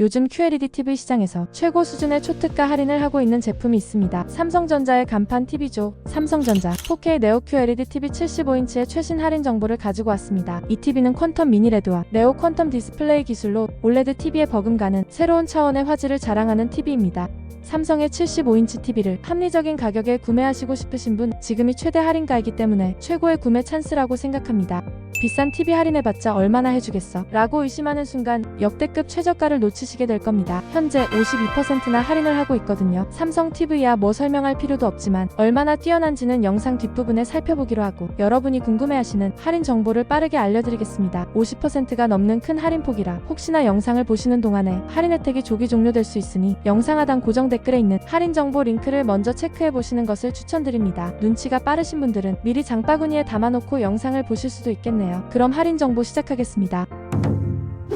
요즘 QLED TV 시장에서 최고 수준의 초특가 할인을 하고 있는 제품이 있습니다. 삼성전자의 간판 TV죠. 삼성전자 4K 네오 QLED TV 75인치의 최신 할인 정보를 가지고 왔습니다. 이 TV는 퀀텀 미니레드와 네오 퀀텀 디스플레이 기술로 OLED TV에 버금가는 새로운 차원의 화질을 자랑하는 TV입니다. 삼성의 75인치 TV를 합리적인 가격에 구매하시고 싶으신 분 지금이 최대 할인가이기 때문에 최고의 구매 찬스라고 생각합니다. 비싼 TV 할인해봤자 얼마나 해주겠어 라고 의심하는 순간 역대급 최저가를 놓치시게 될 겁니다. 현재 52%나 할인을 하고 있거든요. 삼성 TV야 뭐 설명할 필요도 없지만 얼마나 뛰어난지는 영상 뒷부분에 살펴보기로 하고 여러분이 궁금해하시는 할인 정보를 빠르게 알려드리겠습니다. 50%가 넘는 큰 할인폭이라 혹시나 영상을 보시는 동안에 할인 혜택이 조기 종료될 수 있으니 영상 하단 고정 댓글에 있는 할인 정보 링크를 먼저 체크해 보시는 것을 추천드립니다. 눈치가 빠르신 분들은 미리 장바구니에 담아놓고 영상을 보실 수도 있겠네요. 그럼 할인 정보 시작하겠습니다.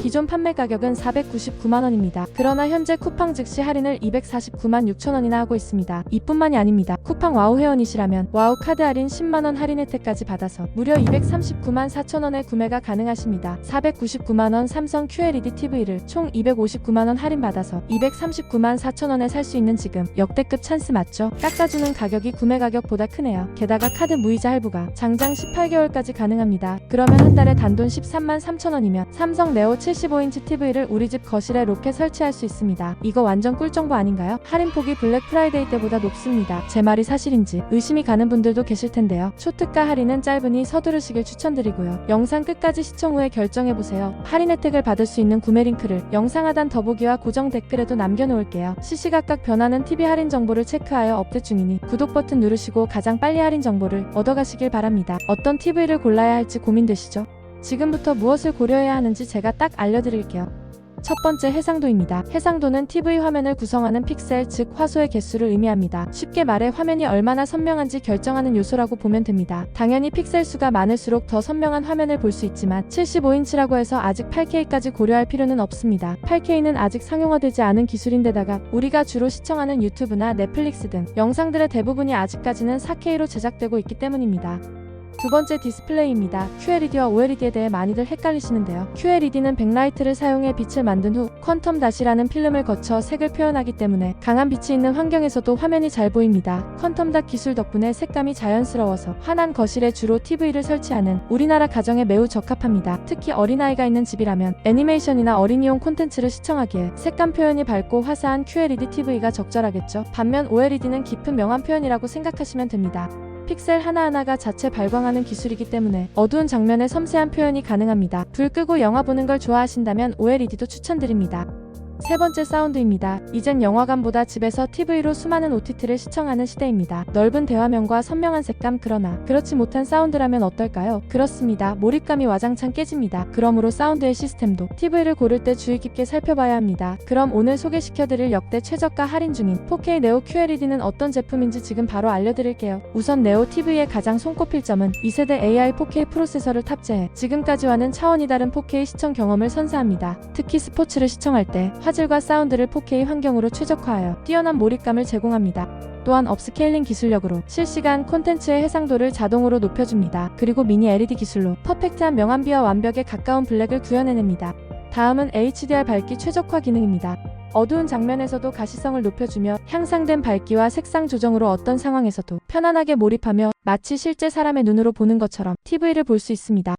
기존 판매 가격은 499만원입니다. 그러나 현재 쿠팡 즉시 할인을 249만 6천원이나 하고 있습니다. 이뿐만이 아닙니다. 쿠팡 와우 회원이시라면 와우 카드 할인 10만원 할인 혜택까지 받아서 무려 239만 4천원에 구매가 가능하십니다. 499만원 삼성 QLED TV를 총 259만원 할인 받아서 239만 4천원에 살 수 있는 지금 역대급 찬스 맞죠? 깎아주는 가격이 구매 가격보다 크네요. 게다가 카드 무이자 할부가 장장 18개월까지 가능합니다. 그러면 한 달에 단돈 13만 3천원이면 삼성 네오 75인치 TV를 우리 집 거실에 로켓 설치할 수 있습니다. 이거 완전 꿀정보 아닌가요? 할인폭이 블랙 프라이데이 때보다 높습니다. 제 말이 사실인지 의심이 가는 분들도 계실 텐데요. 초특가 할인은 짧으니 서두르시길 추천드리고요. 영상 끝까지 시청 후에 결정해보세요. 할인 혜택을 받을 수 있는 구매 링크를 영상 하단 더보기와 고정 댓글에도 남겨놓을게요. 시시각각 변하는 TV 할인 정보를 체크하여 업데이트 중이니 구독 버튼 누르시고 가장 빨리 할인 정보를 얻어가시길 바랍니다. 어떤 TV를 골라야 할지 고민되시죠? 지금부터 무엇을 고려해야 하는지 제가 딱 알려드릴게요. 첫 번째 해상도입니다. 해상도는 TV 화면을 구성하는 픽셀, 즉 화소의 개수를 의미합니다. 쉽게 말해 화면이 얼마나 선명한지 결정하는 요소라고 보면 됩니다. 당연히 픽셀 수가 많을수록 더 선명한 화면을 볼 수 있지만 75인치라고 해서 아직 8K까지 고려할 필요는 없습니다. 8K는 아직 상용화되지 않은 기술인데다가 우리가 주로 시청하는 유튜브나 넷플릭스 등 영상들의 대부분이 아직까지는 4K로 제작되고 있기 때문입니다. 두 번째 디스플레이입니다. QLED와 OLED에 대해 많이들 헷갈리시는데요. QLED는 백라이트를 사용해 빛을 만든 후 퀀텀 다시라는 필름을 거쳐 색을 표현하기 때문에 강한 빛이 있는 환경에서도 화면이 잘 보입니다. 퀀텀 닷 기술 덕분에 색감이 자연스러워서 환한 거실에 주로 TV를 설치하는 우리나라 가정에 매우 적합합니다. 특히 어린아이가 있는 집이라면 애니메이션이나 어린이용 콘텐츠를 시청하기에 색감 표현이 밝고 화사한 QLED TV가 적절하겠죠. 반면 OLED는 깊은 명암 표현이라고 생각하시면 됩니다. 픽셀 하나하나가 자체 발광하는 기술이기 때문에 어두운 장면의 섬세한 표현이 가능합니다. 불 끄고 영화 보는 걸 좋아하신다면 OLED도 추천드립니다. 세 번째 사운드입니다. 이젠 영화관보다 집에서 TV로 수많은 OTT를 시청하는 시대입니다. 넓은 대화면과 선명한 색감 그러나 그렇지 못한 사운드라면 어떨까요? 그렇습니다. 몰입감이 와장창 깨집니다. 그러므로 사운드의 시스템도 TV를 고를 때 주의 깊게 살펴봐야 합니다. 그럼 오늘 소개시켜드릴 역대 최저가 할인 중인 4K 네오 QLED는 어떤 제품인지 지금 바로 알려드릴게요. 우선 네오 TV의 가장 손꼽힐 점은 2세대 AI 4K 프로세서를 탑재해 지금까지와는 차원이 다른 4K 시청 경험을 선사합니다. 특히 스포츠를 시청할 때 화질과 사운드를 4K 환경으로 최적화하여 뛰어난 몰입감을 제공합니다. 또한 업스케일링 기술력으로 실시간 콘텐츠의 해상도를 자동으로 높여줍니다. 그리고 미니 LED 기술로 퍼펙트한 명암비와 완벽에 가까운 블랙을 구현해냅니다. 다음은 HDR 밝기 최적화 기능입니다. 어두운 장면에서도 가시성을 높여주며 향상된 밝기와 색상 조정으로 어떤 상황에서도 편안하게 몰입하며 마치 실제 사람의 눈으로 보는 것처럼 TV를 볼 수 있습니다.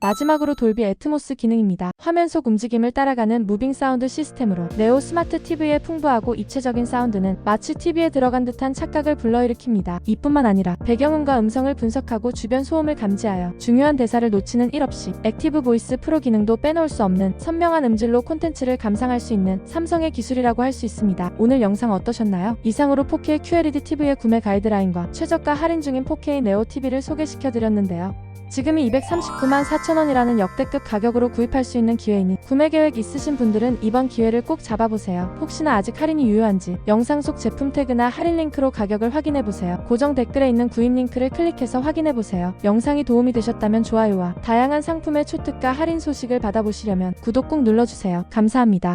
마지막으로 돌비 애트모스 기능입니다. 화면 속 움직임을 따라가는 무빙 사운드 시스템으로 네오 스마트 TV의 풍부하고 입체적인 사운드는 마치 TV에 들어간 듯한 착각을 불러일으킵니다. 이뿐만 아니라 배경음과 음성을 분석하고 주변 소음을 감지하여 중요한 대사를 놓치는 일 없이 액티브 보이스 프로 기능도 빼놓을 수 없는 선명한 음질로 콘텐츠를 감상할 수 있는 삼성의 기술이라고 할 수 있습니다. 오늘 영상 어떠셨나요? 이상으로 4K QLED TV의 구매 가이드라인과 최저가 할인 중인 4K 네오 TV를 소개시켜드렸는데요. 지금이 239만 4천원이라는 역대급 가격으로 구입할 수 있는 기회이니 구매 계획 있으신 분들은 이번 기회를 꼭 잡아보세요. 혹시나 아직 할인이 유효한지 영상 속 제품 태그나 할인 링크로 가격을 확인해보세요. 고정 댓글에 있는 구입 링크를 클릭해서 확인해보세요. 영상이 도움이 되셨다면 좋아요와 다양한 상품의 초특가 할인 소식을 받아보시려면 구독 꼭 눌러주세요. 감사합니다.